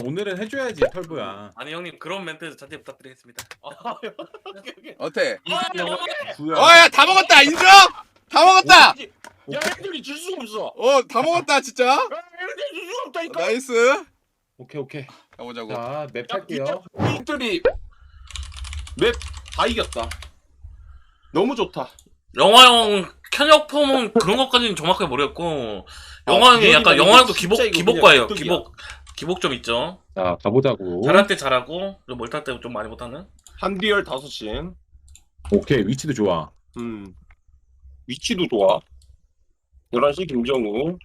오늘은 해줘야지 털보야. 아니 형님 그런 멘트 자제 부탁드리겠습니다. 아, 오케이 오케이. 어때? 구야. 어야 다 먹었다 인정? 다 먹었다. 야 애들이 질 수가 없어. 어 다 먹었다 진짜. 야, 애들이 질 수가 없다니까. 나이스. 오케이 오케이. 가보자고. 자, 맵 야, 할게요. 애들이 맵 다 이겼다. 너무 좋다. 영화형 현역 폼은 그런 것까지는 정확하게 모르겠고 아, 영화형이 약간 이거 영화형도 기복 기복과예요. 기복 기복 좀 있죠. 자, 가보자고. 잘할 때 잘하고 좀 못할 때좀 많이 못하는. 한비열 다섯 시. 오케이, 위치도 좋아. 음. 위치도 좋아. 11시 김정우.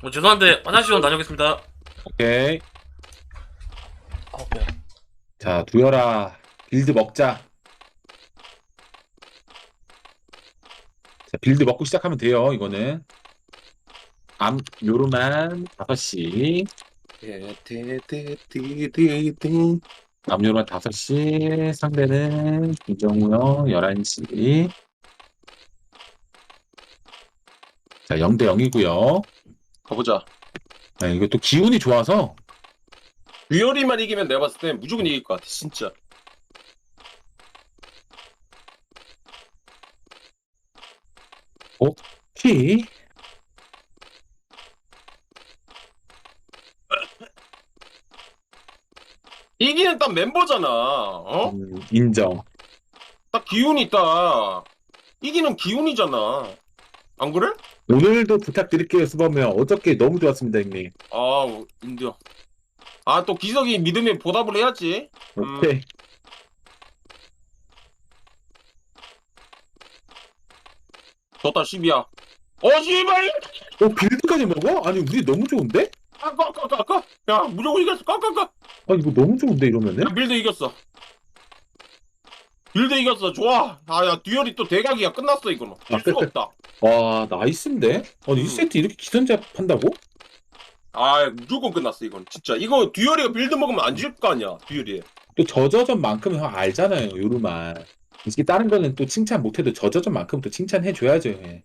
뭐 죄송한데 화장실 좀 다녀오겠습니다. 오케이. 자, 두열아. 빌드 먹자. 자, 빌드 먹고 시작하면 돼요, 이거는. 암, 요로만 5시. 테테테테테. 남녀만 5시, 상대는 김정우 형 11시. 자, 0대 0이고요. 가보자. 아, 이거 또 기운이 좋아서 듀얼이만 이기면 내가 봤을 때 무조건 이길 것 같아. 진짜. 키 이기는 딱 멤버잖아. 어? 음, 인정. 딱 기운이 있다. 이기는 기운이잖아. 안 그래? 오늘도 부탁드릴게요, 수범이요. 어저께 너무 좋았습니다, 형님. 아, 인정. 아, 또 기석이 믿음에 보답을 해야지. 음. 오케이. 좋다, 10이야. 어, 씨발! 어, 빌드까지 먹어? 아니, 우리 너무 좋은데? 아, 까, 까, 까, 까. 야, 무조건 이겼어. 까, 까, 까. 아, 이거 너무 좋은데, 이러면은? 야, 빌드 이겼어. 빌드 이겼어. 좋아. 아, 야, 듀얼이 또 대각이야. 끝났어, 이거는. 질 아, 수가 끝, 없다. 와, 나이스인데? 아니, 음. 1세트 이렇게 기선제압 한다고? 아, 무조건 끝났어, 이건. 진짜. 이거 듀얼이가 빌드 먹으면 안 질 거 아니야, 듀얼이. 또 저저전만큼은 형 알잖아요, 요루만. 이게 다른 거는 또 칭찬 못해도 저저전만큼 또 칭찬해줘야죠, 형.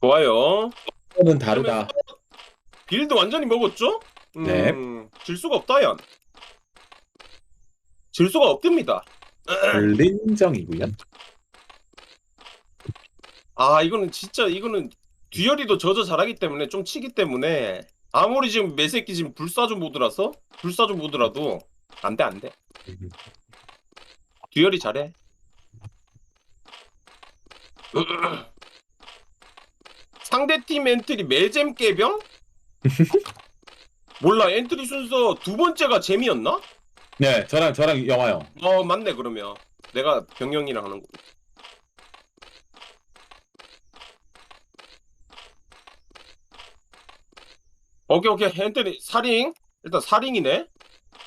좋아요. 이거는 다르다. 빌드 완전히 먹었죠? 음, 네. 질 수가 없다, 얀. 질 수가 없답니다. 불린정이고요. 아, 이거는 진짜, 이거는 듀얼이도 저저 잘하기 때문에, 좀 치기 때문에, 아무리 지금 매새끼 지금 불사조 모드라서, 불사조 모드라도, 안 돼, 안 돼. 듀얼이 잘해. 상대팀 엔트리 매잼 깨병? 몰라, 엔트리 순서 두 번째가 재미였나? 네, 저랑, 저랑 영화 형. 어, 맞네, 그러면. 내가 병영이랑 하는 거. 오케이, 오케이. 엔트리, 사링. 일단 사링이네.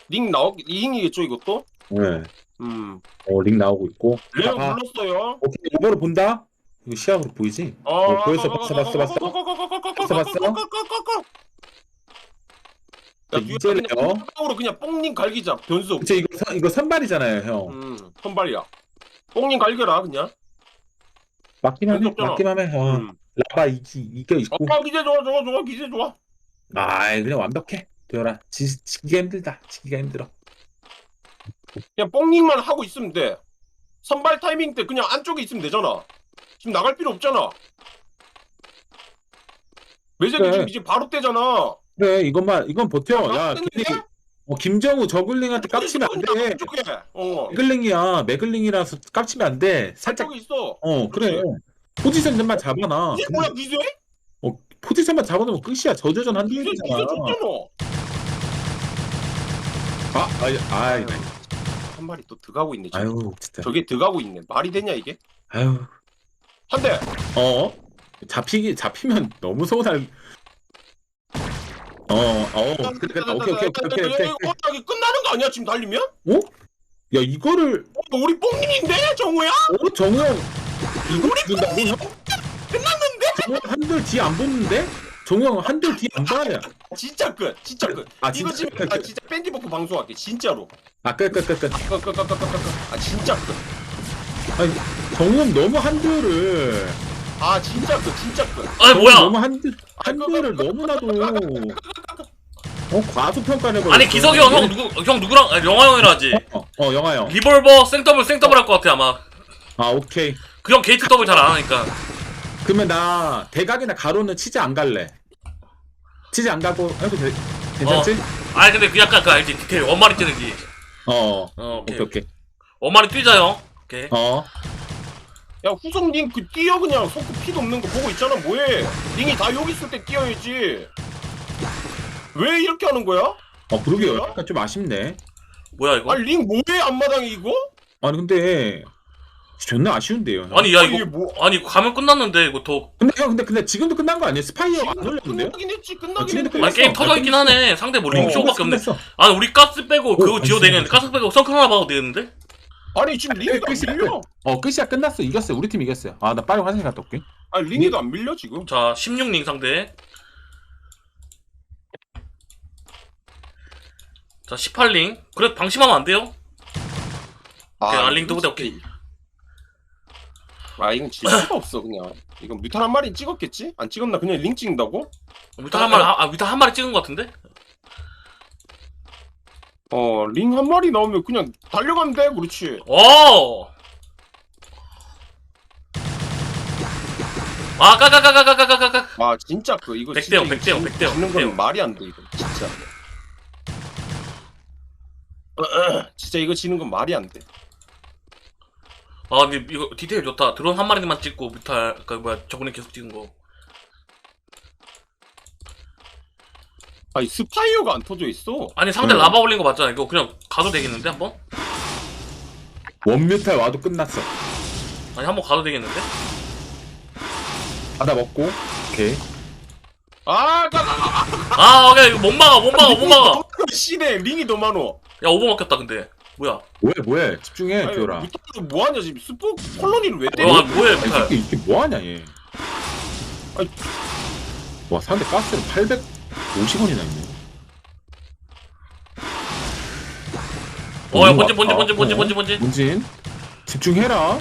링 나오, 링이겠죠, 이것도? 네. 음. 어, 링 나오고 있고. 레오 아, 불렀어요. 오케이, 이거를 본다? 이거 시야으로 보이지? 어, 어, 보였어, 봤어, 봤어, 봤어. 봤어, 봤어? 야, 자, 이제래요. 으로 그냥 뽕님 갈기자. 변수. 그쵸, 이거, 선- 이거 선발이잖아요, 형. 음, 선발이야. 뽕님 갈겨라, 그냥. 해, 괜찮잖아. 맞기만 해. 어, 음. 라바 이기, 이겨 있고. 어, 기세 좋아, 좋아, 좋아, 기세 좋아. 아, 그냥 완벽해. 도열아, 지, 지기가 힘들다. 지기가 힘들어. 그냥 뽕님만 하고 있으면 돼. 선발 타이밍 때 그냥 안쪽에 있으면 되잖아. 지금 나갈 필요 없잖아. 매제도 그래. 지금 이제 바로 때잖아. 그래, 이것만, 이건 버텨. 야, 빡센데? 괜히, 어, 김정우 저글링한테 깝치면 안 돼. 안쪽에. 어. 매글링이야. 매글링이라서 깝치면 안 돼. 살짝, 있어. 어, 그래. 포지션만 잡아놔. 이게 뭐야, 기세? 포지션만 잡아놓으면 끝이야. 저저전 한 기세 게임이잖아. 줬잖아. 아, 아이, 아이, 한 마리 또 들어가고 있네. 지금. 아유, 진짜. 저게 들어가고 있네. 말이 되냐, 이게? 아유, 한 대. 어? 잡히기, 잡히면 너무 서운할. 어, 어, 그래, 그래, 오케이, 오케이, 오케이, 오케이, 오케이. 어, 저기 끝나는 거 아니야, 지금 달리면? 야, 이거를, 어, 우리 뽕님인데, 정우야? 어, 정우 형, 이걸 죽인다고, 형? 끝났는데? 정우 형 한돌 뒤안 붙는데? 정우 형 한돌 뒤안 봐야. 진짜 끝. 진짜 끝. 아, 이거 진짜 지금 끝. 나 진짜 밴디 버프 방송할게. 진짜로. 아, 끝, 끝, 끝, 끝. 끝, 끝, 끝, 끝, 끝, 끝. 아, 진짜 끝. 아니, 정우 형 너무 한돌을. 아 진짜 그 진짜 그. 아니 뭐야 너무 한두 한두를 너무나도 어 과소평가를 해버렸어. 아니 기석이 형 형 누구 형 누구랑 아니, 영화 형이라 하지 어, 어 영화 형. 리볼버 생더블 생더블 할 것 같아 아마 아 오케이. 그 형 게이트 더블 잘 안 하니까 그러면 나 대각이나 가로는 치즈 안 갈래. 치즈 안 가고 해도 돼, 괜찮지? 아니 근데 그 약간 그 알지 디테일 원마리 찌르기 어. 어 오케이 오케이 오케이. 원마리 뛰자 형 오케이 어. 야 후속 링그 뛰어 그냥 손끝 피도 없는 거 보고 있잖아 뭐해? 링이 다 여기 있을 때 뛰어야지. 왜 이렇게 하는 거야? 어 그러게요. 약간 좀 아쉽네. 뭐야 이거 아니 링 뭐해 앞마당에 이거? 아니 근데 존나 아쉬운데요. 형. 아니 야 아니, 이게 이거 뭐? 아니 가면 끝났는데 이거 더 근데 형 근데 근데 지금도 끝난 거 아니에요? 스파이어 안 지금 올렸는데요? 끝나긴 했지 아, 끝나긴 지금도 했는데. 끝났어. 아니 게임 터져 있긴 하네 상대 뭐 어, 링쇼밖에 없네 끝났어. 아니 우리 가스 빼고 그거 어, 되겠는데 가스 빼고 성큰 하나 봐도 되겠는데 아니 지금 링이도 안 끝이야, 밀려. 어 끝이야 끝났어 이겼어요. 우리 팀 이겼어요. 아 나 빨리 화장실 갔다 올게. 아니 링이도 안 밀려 지금. 자 16링 상대 자 18링 그래 방심하면 안 돼요 오케이, 아, 링도 보다, 오케이. 아 이건 질 수가 없어 그냥. 이건 뮤탄 한 마리 찍었겠지? 안 찍었나? 그냥 링 찍는다고? 위타 한 마리 아 위타 한 마리 찍은 것 같은데 어 링 한 마리 나오면 그냥 달려가면 돼 그렇지. 오 아, 까까까까까까까까. 아 진짜 그 이거 백대 영, 진짜 백대영, 이거 백대영, 짓는 백대영. 건 말이 안 돼 이거 진짜. 어, 어, 진짜 이거 지는 건 말이 안 돼. 아, 근데 이거 디테일 좋다. 드론 한 마리만 찍고 뮤탈, 그 뭐야, 저번에 계속 찍은 거. 아니 스파이어가 안 터져 있어. 아니, 상대 음. 라바 올린 거 맞잖아. 이거 그냥 가도 되겠는데, 한 번? 원뮤탈 와도 끝났어. 아니, 한번 가도 되겠는데? 바다 먹고. 오케이. 아, 나, 나, 아, 오케이. 이거 못 막아, 못 막아, 못 막아. 씨네 링이 더 많어. 야, 오버 막혔다, 근데. 뭐야. 뭐해 뭐해 집중해 아니, 기어라. 뮤탄도 뭐 하냐 지금 스포 콜로니를 왜 와, 때려? 뭐해. 이게 이게 뭐 하냐 얘. 아니. 와 상대 가스는 850원이나 있네. 어, 야, 아파. 번지, 번지, 어. 번지, 번지. 문진 집중해라.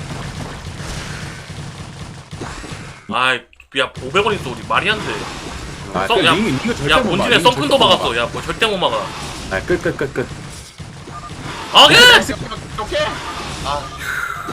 아이, 야, 500원 있어, 우리. 말이 안 돼. 아, 성- 그 야, 링 이거 절대 야, 못 막아. 본진에 이거 썬큰도 절대 못 막았어. 야, 뭐 절대 못 막아. 아, 끝, 끝, 끝, 끝. 아, 오케이! 오케이. 아,